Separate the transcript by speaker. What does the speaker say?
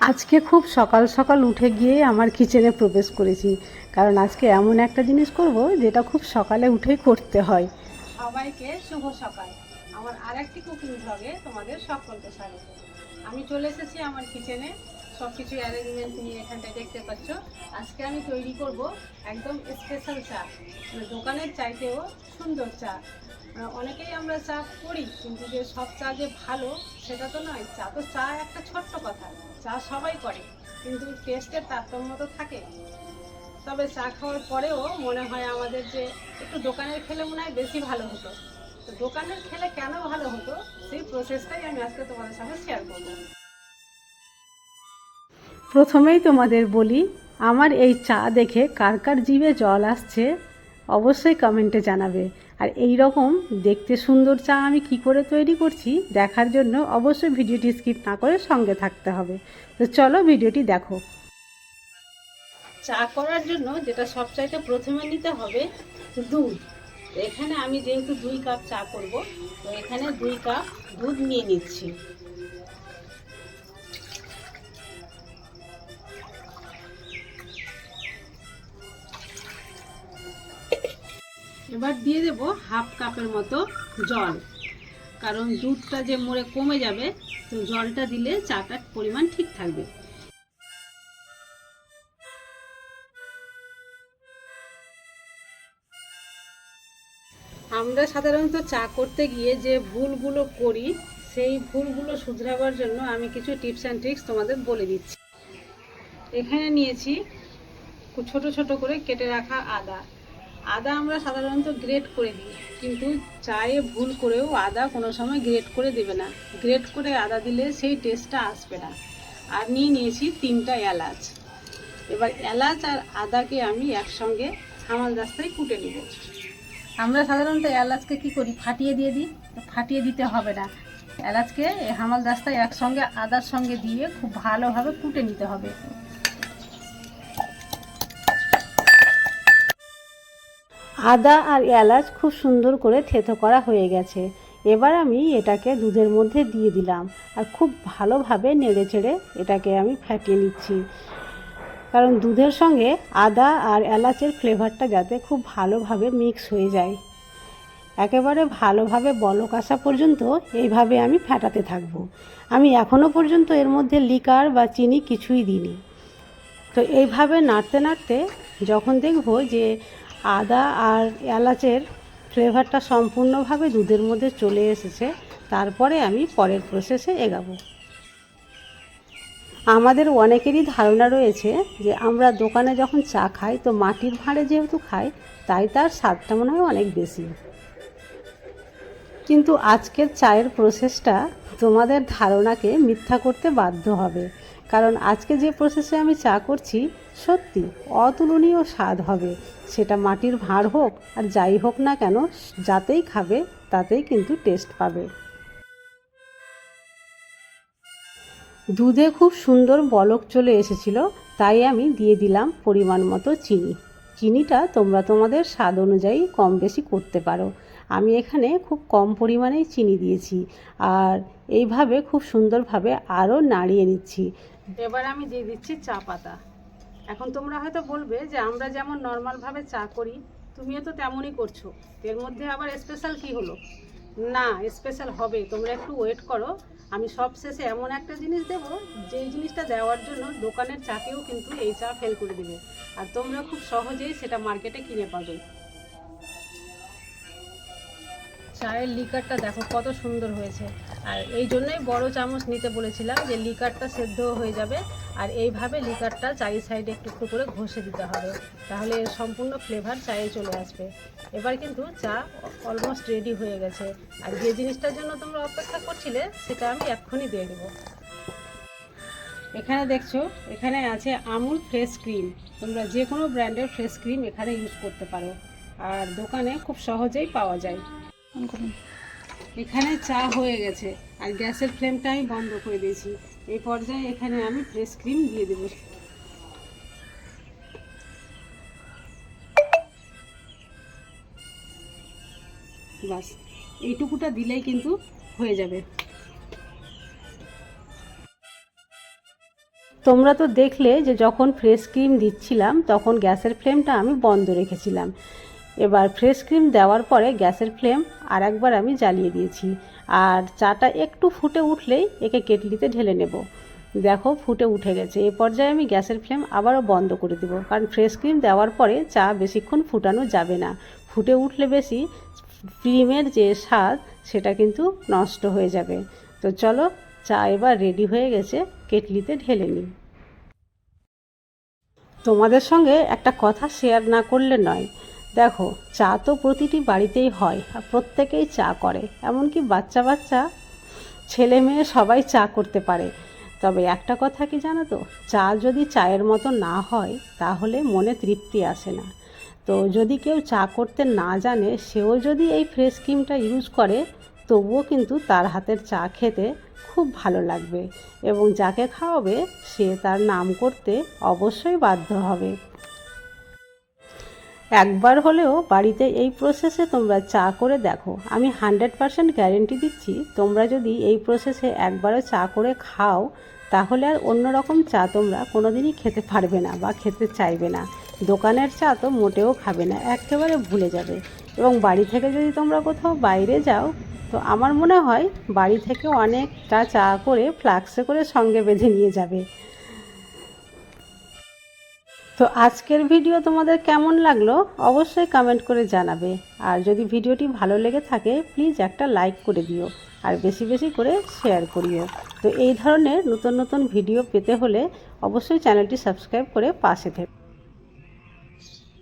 Speaker 1: আজকে খুব সকাল সকাল উঠে গিয়ে আমার কিচেনে প্রবেশ করেছি। কারণ আজকে এমন একটা জিনিস করব যেটা খুব সকালে উঠেই করতে হয়। সবাইকে শুভ সকাল। আমার আরেকটি কুকিং ব্লগে তোমাদের সকলকে স্বাগত। আমি চলে এসেছি আমার কিচেনে। সব কিছু অ্যারেঞ্জমেন্ট নিয়ে এখানটায় দেখতে পাচ্ছ। আজকে আমি তৈরি করব একদম স্পেশাল চা। মানে দোকানের চাইতেও সুন্দর চা। অনেকেই আমরা চা করি, কিন্তু যে সব চা যে ভালো, সেটা তো নয়। চা তো চা একটা ছোট্ট কথা। চা সবাই করে, কিন্তু টেস্টের তারতম্য তো থাকে। তবে চা খাওয়ার পরেও মনে হয় আমাদের যে একটু দোকানের খেলে মনে হয় বেশি ভালো হতো। তো দোকানের খেলে কেন ভালো হতো, সেই প্রসেসটাই আমি আজকে তোমাদের সঙ্গে শেয়ার করব। প্রথমেই তোমাদের বলি, আমার এই চা দেখে কার কার জিভে জল আসছে অবশ্যই কমেন্টে জানাবে। আর এই রকম দেখতে সুন্দর চা আমি কি করে তৈরি করছি, দেখার জন্য অবশ্যই ভিডিওটি স্কিপ না করে সঙ্গে থাকতে হবে। তো চলো ভিডিওটি দেখো। চা করার জন্য যেটা সবচাইতে প্রথমে নিতে হবে দুধ। এখানে আমি যেহেতু দুই কাপ চা করব, তো এখানে দুই কাপ দুধ নিয়ে নিচ্ছি। এবার দিয়ে দেব হাফ কাপের মতো জল। কারণ দুধটা যে মোড়ে কমে যাবে, তো জলটা দিলে চাটার পরিমাণ ঠিক থাকবে। আমরা সাধারণত চা করতে গিয়ে যে ভুলগুলো করি, সেই ভুলগুলো শুধরাবার জন্য আমি কিছু টিপস অ্যান্ড ট্রিক্স তোমাদের বলে দিচ্ছি। এখানে নিয়েছি ছোট ছোট করে কেটে রাখা আদা। আদা আমরা সাধারণত গ্রেট করে দিই, কিন্তু চায়ে ভুল করেও আদা কোনো সময় গ্রেট করে দেবে না। গ্রেট করে আদা দিলে সেই টেস্টটা আসবে না। আর নিয়ে নিয়েছি তিনটা এলাচ। এবার এলাচ আর আদাকে আমি একসঙ্গে হামাল রাস্তায় কুটে নেব। আমরা সাধারণত এলাচকে কি করি? ফাটিয়ে দিয়ে দিই। ফাটিয়ে দিতে হবে না। এলাচকে হামাল রাস্তায় একসঙ্গে আদার সঙ্গে দিয়ে খুব ভালোভাবে কুটে নিতে হবে। আদা আর এলাচ খুব সুন্দর করে থেতো করা হয়ে গেছে। এবার আমি এটাকে দুধের মধ্যে দিয়ে দিলাম আর খুব ভালোভাবে নেড়ে চেড়ে এটাকে আমি ফাটিয়ে নিচ্ছি। কারণ দুধের সঙ্গে আদা আর এলাচের ফ্লেভারটা যাতে খুব ভালোভাবে মিক্স হয়ে যায়। একেবারে ভালোভাবে বলক আসা পর্যন্ত এইভাবে আমি ফেটাতে থাকব। আমি এখনও পর্যন্ত এর মধ্যে লিকার বা চিনি কিছুই দিইনি। তো এইভাবে নাড়তে নাড়তে যখন দেখব যে আদা আর এলাচের ফ্লেভারটা সম্পূর্ণভাবে দুধের মধ্যে চলে এসেছে। তারপরে আমি পরের প্রসেসে এগাবো। আমাদের অনেকেরই ধারণা রয়েছে যে, আমরা দোকানে যখন চা খাই, তো মাটির ভাঁড়ে যেহেতু খাই, তাই তার স্বাদটা মনে হয় অনেক বেশি। কিন্তু আজকের চায়ের প্রসেসটা তোমাদের ধারণাকে মিথ্যা করতে বাধ্য হবে। কারণ আজকে যে প্রসেসে আমি চা করছি, সত্যি অতুলনীয় স্বাদ হবে। সেটা মাটির ভাঁড় হোক আর যাই হোক না কেন, যাতেই খাবে, তাতেই কিন্তু টেস্ট পাবে। দুধে খুব সুন্দর বলক চলে এসেছিল, তাই আমি দিয়ে দিলাম পরিমাণ মতো চিনি। চিনিটা তোমরা তোমাদের স্বাদ অনুযায়ী কম বেশি করতে পারো। আমি এখানে খুব কম পরিমাণেই চিনি দিয়েছি আর এইভাবে খুব সুন্দরভাবে আরও নাড়িয়ে নিচ্ছি। এবার আমি দিয়ে দিচ্ছি চা পাতা। এখন তোমরা হয়তো বলবে যে আমরা যেমন নর্মালভাবে চা করি, তুমিও তো তেমনই করছ। এর মধ্যে আবার স্পেশাল কি হলো? না স্পেশাল হবে। তোমরা একটু ওয়েট করো। আমি সবশেষে এমন একটা জিনিস দেব, যেই জিনিসটা দেওয়ার জন্য দোকানের চাকেও কিন্তু এই চা ফেল করে দেবে। আর তোমরা খুব সহজেই সেটা মার্কেটে কিনে পাবে। চায়ের লিকারটা দেখো কত সুন্দর হয়েছে। আর এই জন্যই বড় চামচ নিতে বলেছিলাম যে লিকারটা সেদ্ধ হয়ে যাবে, আর এইভাবে লিকারটা চারি সাইডে একটু একটু করে ঘষে দিতে হবে, তাহলে সম্পূর্ণ ফ্লেভার চায়ে চলে আসবে। এবার কিন্তু চা অলমোস্ট রেডি হয়ে গেছে, আর যে জিনিসটার জন্য তোমরা অপেক্ষা করছিলে, সেটা আমি এক্ষুনি দিয়ে দেবো। এখানে দেখছ, এখানে আছে আমুল ফ্রেশ ক্রিম তোমরা যে কোনো ব্র্যান্ডের ফ্রেশ ক্রিম এখানে ইউজ করতে পারো, আর দোকানে খুব সহজেই পাওয়া যায়। এখানে চা হয়ে গেছে আর গ্যাসের ফ্লেমটা আমি বন্ধ করে দিয়েছি। এই পর্যায়ে এখানে আমি ফ্রেশ ক্রিম দিয়ে দেব। বাস এইটুকুটা দিলেই কিন্তু হয়ে যাবে। তোমরা তো দেখলে যে যখন ফ্রেশ ক্রিম দিচ্ছিলাম তখন গ্যাসের ফ্লেমটা আমি বন্ধ রেখেছিলাম। এবার ফ্রেশ ক্রিম দেওয়ার পরে গ্যাসের ফ্লেম আর একবার আমি জ্বালিয়ে দিয়েছি। আর চাটা একটু ফুটে উঠলেই একে কেটলিতে ঢেলে নেব। দেখো ফুটে উঠে গেছে। এ পর্যায়ে আমি গ্যাসের ফ্লেম আবারও বন্ধ করে দেবো। কারণ ফ্রেশ ক্রিম দেওয়ার পরে চা বেশিক্ষণ ফুটানো যাবে না। ফুটে উঠলে বেশি ক্রিমের যে স্বাদ, সেটা কিন্তু নষ্ট হয়ে যাবে। তো চলো, চা এবার রেডি হয়ে গেছে, কেটলিতে ঢেলে নিই। তোমাদের সঙ্গে একটা কথা শেয়ার না করলে নয়। দেখো, চা তো প্রতিটি বাড়িতেই হয় আর প্রত্যেকেই চা করে। এমনকি বাচ্চা বাচ্চা, ছেলে মেয়ে সবাই চা করতে পারে। তবে একটা কথা কি জানো তো? চা যদি চায়ের মতো না হয়, তাহলে মনে তৃপ্তি আসে না। তো যদি কেউ চা করতে না জানে, সেও যদি এই ফ্রেশ ক্রিমটা ইউজ করে, তবুও কিন্তু তার হাতের চা খেতে খুব ভালো লাগবে। এবং যাকে খাওয়াবে, সে তার নাম করতে অবশ্যই বাধ্য হবে। একবার হলেও বাড়িতে এই প্রসেসে তোমরা চা করে দেখো। আমি হান্ড্রেড পারসেন্ট গ্যারেন্টি দিচ্ছি, তোমরা যদি এই প্রসেসে একবারও চা করে খাও, তাহলে আর অন্য রকম চা তোমরা কোনো দিনই খেতে পারবে না বা খেতে চাইবে না। দোকানের চা তো মোটেও খাবে না, একেবারে ভুলে যাবে। এবং বাড়ি থেকে যদি তোমরা কোথাও বাইরে যাও, তো আমার মনে হয় বাড়ি থেকে অনেকটা চা করে ফ্লাক্সে করে সঙ্গে বেঁধে নিয়ে যাবে। তো আজকের ভিডিও তোমাদের কেমন লাগল অবশ্যই কমেন্ট করে জানাবে। আর যদি ভিডিওটি ভালো লেগে থাকে প্লিজ একটা লাইক করে দিও আর বেশি বেশি করে শেয়ার করিও। তো এই ধরনের নতুন নতুন ভিডিও পেতে হলে অবশ্যই চ্যানেলটি সাবস্ক্রাইব করে পাশে থেকো